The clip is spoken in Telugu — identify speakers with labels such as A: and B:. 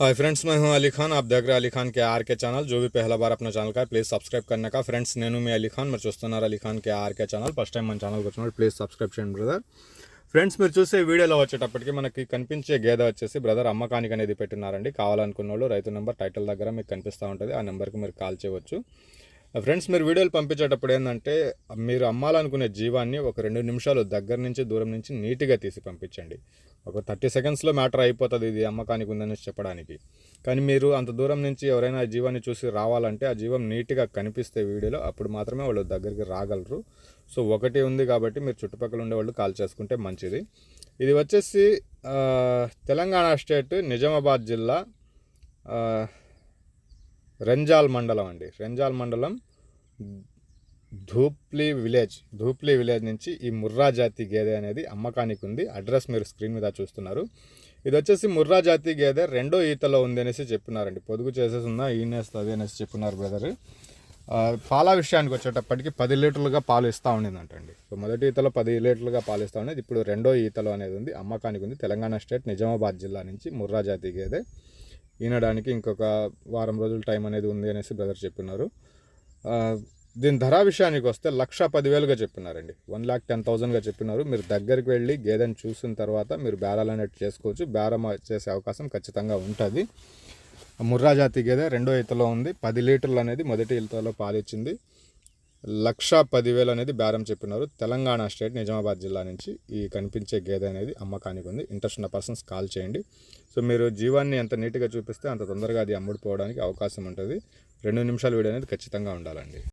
A: हाय फ्रेंड्स मैं हूं अली खान आप देख रहे हैं अली खान के आर के ఛానల్ जो भी पहला बार अपना ఛానల్ का ప్లీజ్ సబ్స్క్రైబ్ करने का ఫ్రెండ్స్ నేను మీ అలీ ఖాన్ మీరు చూస్తున్నారు Ali Khan K R K channel first time మన ఛానల్కి వచ్చినప్పుడు ప్లీజ్ సబ్స్క్రైబ్ చేయండి బ్రదర్ ఫ్రెండ్స్ మీరు చూసే వీడియోలో వచ్చేటప్పటికి మనకి కనిపించే గేదె వచ్చేసి బ్రదర్ అమ్మకానికి అనేది పెట్టినారండి కావాలనుకున్న వాళ్ళు రైతు నెంబర్ టైటిల్ దగ్గర మీకు కనిపిస్తూ ఉంటుంది ఆ నెంబర్కి మీరు కాల్ చేయవచ్చు Uh, ఫ్రెండ్స్ మీరు వీడియోలు పంపించేటప్పుడు ఏంటంటే uh, మీరు అమ్మాలనుకునే జీవాన్ని ఒక రెండు నిమిషాలు దగ్గర నుంచి దూరం నుంచి నీట్గా తీసి పంపించండి. ఒక థర్టీ సెకండ్స్లో మ్యాటర్ అయిపోతుంది ఇది అమ్మకానికి ఉందని చెప్పడానికి. కానీ మీరు అంత దూరం నుంచి ఎవరైనా ఆ జీవాన్ని చూసి రావాలంటే ఆ జీవం నీట్గా కనిపిస్తే వీడియోలో అప్పుడు మాత్రమే వాళ్ళు దగ్గరికి రాగలరు. సో ఒకటి ఉంది కాబట్టి మీరు చుట్టుపక్కల ఉండే వాళ్ళు కాల్ చేసుకుంటే మంచిది. ఇది వచ్చేసి uh, తెలంగాణ స్టేట్ నిజామాబాద్ జిల్లా రెంజాల్ మండలం అండి. రెంజాల్ మండలం ధూప్లీ విలేజ్ ధూప్లీ విలేజ్ నుంచి ఈ ముర్రా జాతి గేదె అనేది అమ్మకానికి ఉంది. అడ్రస్ మీరు స్క్రీన్ మీద చూస్తున్నారు. ఇది వచ్చేసి ముర్రా జాతి గేదె రెండో ఈతలో ఉంది అనేసి చెప్పినారండి. పొదుగు చేసేసుందా ఈనేస్తుంది అనేసి చెప్పినారు బ్రదర్ పాల విషయానికి వచ్చేటప్పటికి పది లీటర్లుగా పాలు ఇస్తూ ఉండిందంటండి. సో మొదటి ఈతలో పది లీటర్లుగా పాలు ఇస్తూ ఉండేది ఇప్పుడు రెండో ఈతలో అనేది ఉంది. అమ్మకానికి ఉంది. తెలంగాణ స్టేట్ నిజామాబాద్ జిల్లా నుంచి ముర్రా జాతి గేదె. ఈనడానికి ఇంకొక వారం రోజుల టైం అనేది ఉంది అనేసి బ్రదర్ చెప్పినారు. దీని ధర విషయానికి వస్తే లక్ష పదివేలుగా చెప్పినారండి. వన్ ల్యాక్ టెన్ థౌజండ్గా చెప్పినారు. మీరు దగ్గరికి వెళ్ళి గేదెని చూసిన తర్వాత మీరు బేరాలు అనేది చేసుకోవచ్చు. బేరం చేసే అవకాశం ఖచ్చితంగా ఉంటుంది. ముర్రా జాతి గేదె రెండో ఈతలో ఉంది. పది లీటర్లు అనేది మొదటి ఈతలో పాలిచ్చింది. లక్ష పదివేలు అనేది బేరం చెప్పినారు. తెలంగాణ స్టేట్ నిజామాబాద్ జిల్లా నుంచి ఈ కనిపించే గేదె అనేది అమ్మకానికి ఉంది. ఇంట్రెస్ట్ ఉన్న పర్సన్స్ కాల్ చేయండి. సో మీరు జీవాన్ని ఎంత నీట్గా చూపిస్తే అంత తొందరగా అది అమ్ముడుపోవడానికి అవకాశం ఉంటుంది. రెండు నిమిషాల వీడియో అనేది ఖచ్చితంగా ఉండాలండి.